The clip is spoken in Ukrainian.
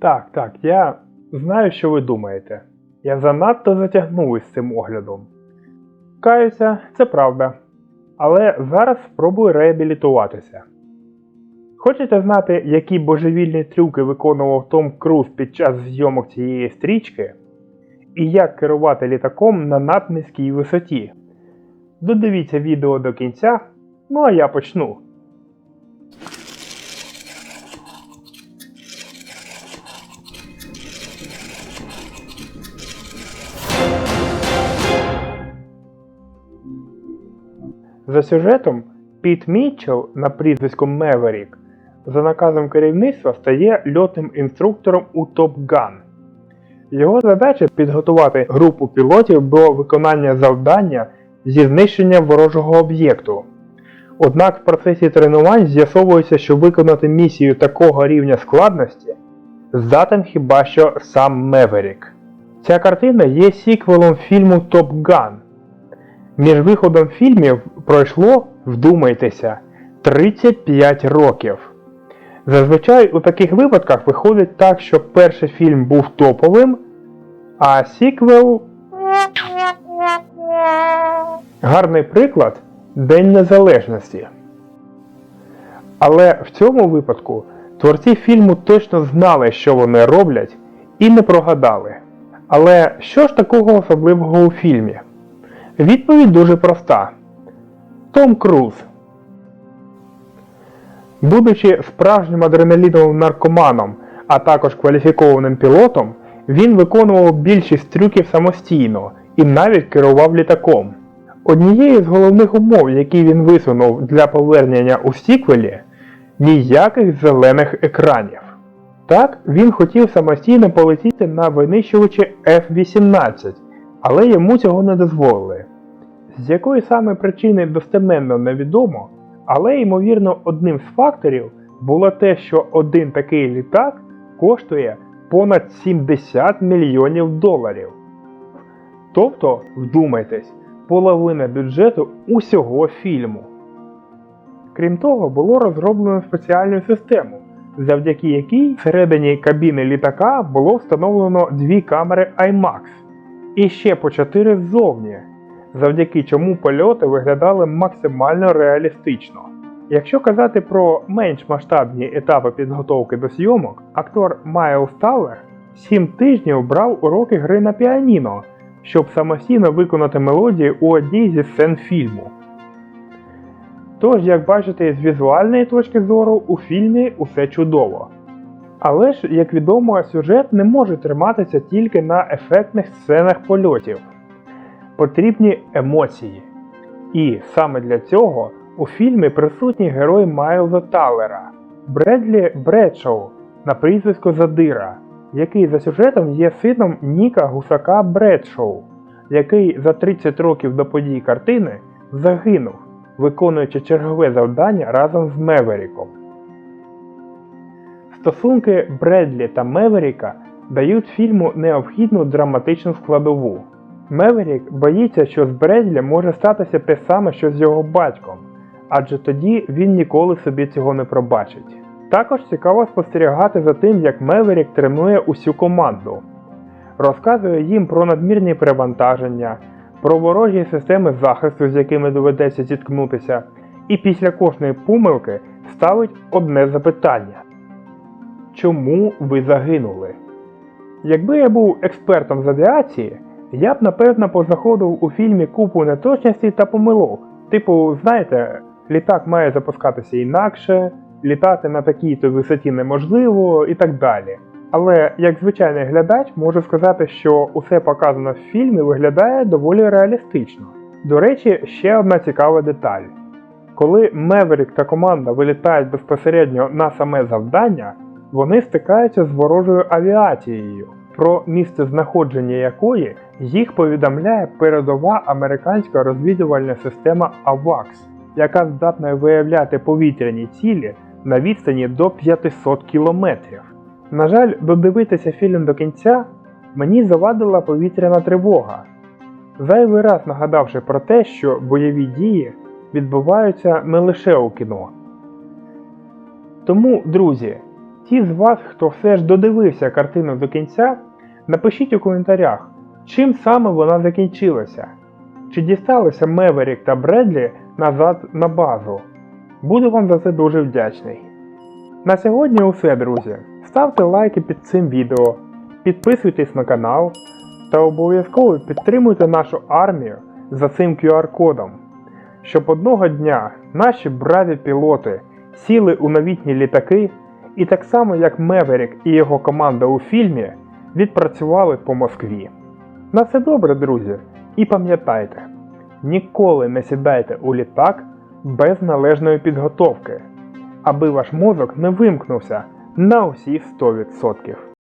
Так, так, я знаю, що ви думаєте. Я занадто затягнув із цим оглядом. Каюся, це правда. Але зараз спробую реабілітуватися. Хочете знати, які божевільні трюки виконував Том Круз під час зйомок цієї стрічки? І як керувати літаком на наднизькій висоті? Додивіться відео до кінця, ну а я почну. За сюжетом Піт Мітчелл на прізвисько Меверік за наказом керівництва стає льотним інструктором у Top Gun. Його задача підготувати групу пілотів до виконання завдання зі знищення ворожого об'єкту. Однак в процесі тренувань з'ясовується, що виконати місію такого рівня складності здатен хіба що сам Меверік. Ця картина є сіквелом фільму Top Gun. Між виходом фільмів пройшло, вдумайтеся, 35 років. Зазвичай у таких випадках виходить так, що перший фільм був топовим, а сіквел. Гарний приклад День Незалежності. Але в цьому випадку творці фільму точно знали, що вони роблять, і не прогадали. Але що ж такого особливого у фільмі? Відповідь дуже проста. Том Круз. Будучи справжнім адреналіновим наркоманом, а також кваліфікованим пілотом, він виконував більшість трюків самостійно і навіть керував літаком. Однією з головних умов, які він висунув для повернення у сіквелі ніяких зелених екранів. Так, він хотів самостійно полетіти на винищувачі F-18, але йому цього не дозволили. З якої саме причини достеменно невідомо, але ймовірно одним з факторів було те, що один такий літак коштує понад 70 мільйонів доларів. Тобто, вдумайтесь, половина бюджету усього фільму. Крім того, було розроблено спеціальну систему, завдяки якій всередині кабіни літака було встановлено дві камери IMAX і ще по чотири ззовні, завдяки чому польоти виглядали максимально реалістично. Якщо казати про менш масштабні етапи підготовки до зйомок, актор Майл Сталлер 7 тижнів брав уроки гри на піаніно, щоб самостійно виконати мелодії у одній зі сцен фільму. Тож, як бачите, з візуальної точки зору у фільмі усе чудово. Але ж, як відомо, сюжет не може триматися тільки на ефектних сценах польотів. Потрібні емоції. І саме для цього у фільмі присутній герой Майлза Таллера Бредлі Бредшоу на прізвисько Задира, який за сюжетом є сином Ніка Гусака Бредшоу, який за 30 років до подій картини загинув, виконуючи чергове завдання разом з Меверіком. Стосунки Бредлі та Меверіка дають фільму необхідну драматичну складову. Меверік боїться, що з Бредлі може статися те саме, що з його батьком, адже тоді він ніколи собі цього не пробачить. Також цікаво спостерігати за тим, як Меверік тренує усю команду, розказує їм про надмірні перевантаження, про ворожі системи захисту, з якими доведеться зіткнутися, і після кожної помилки ставить одне запитання: Чому ви загинули? Якби я був експертом з авіації, я б напевно познаходив у фільмі купу неточностей та помилок. Типу, знаєте, літак має запускатися інакше, літати на такій-то висоті неможливо і так далі. Але як звичайний глядач можу сказати, що усе показано в фільмі виглядає доволі реалістично. До речі, ще одна цікава деталь. Коли Меверік та команда вилітають безпосередньо на саме завдання, вони стикаються з ворожою авіацією, про місце знаходження якої їх повідомляє передова американська розвідувальна система AWACS, яка здатна виявляти повітряні цілі на відстані до 500 кілометрів. На жаль, додивитися фільм до кінця мені завадила повітряна тривога, зайвий раз нагадавши про те, що бойові дії відбуваються не лише у кіно. Тому, друзі, Ті з вас, хто все ж додивився картину до кінця, напишіть у коментарях, чим саме вона закінчилася. Чи дісталися Меверік та Бредлі назад на базу? Буду вам за це дуже вдячний. На сьогодні усе, друзі. Ставте лайки під цим відео, підписуйтесь на канал та обов'язково підтримуйте нашу армію за цим QR-кодом, щоб одного дня наші браві пілоти сіли у новітні літаки і так само як Меверік і його команда у фільмі відпрацювали по Москві. На все добре, друзі, і пам'ятайте, ніколи не сідайте у літак без належної підготовки, аби ваш мозок не вимкнувся на усі 100%.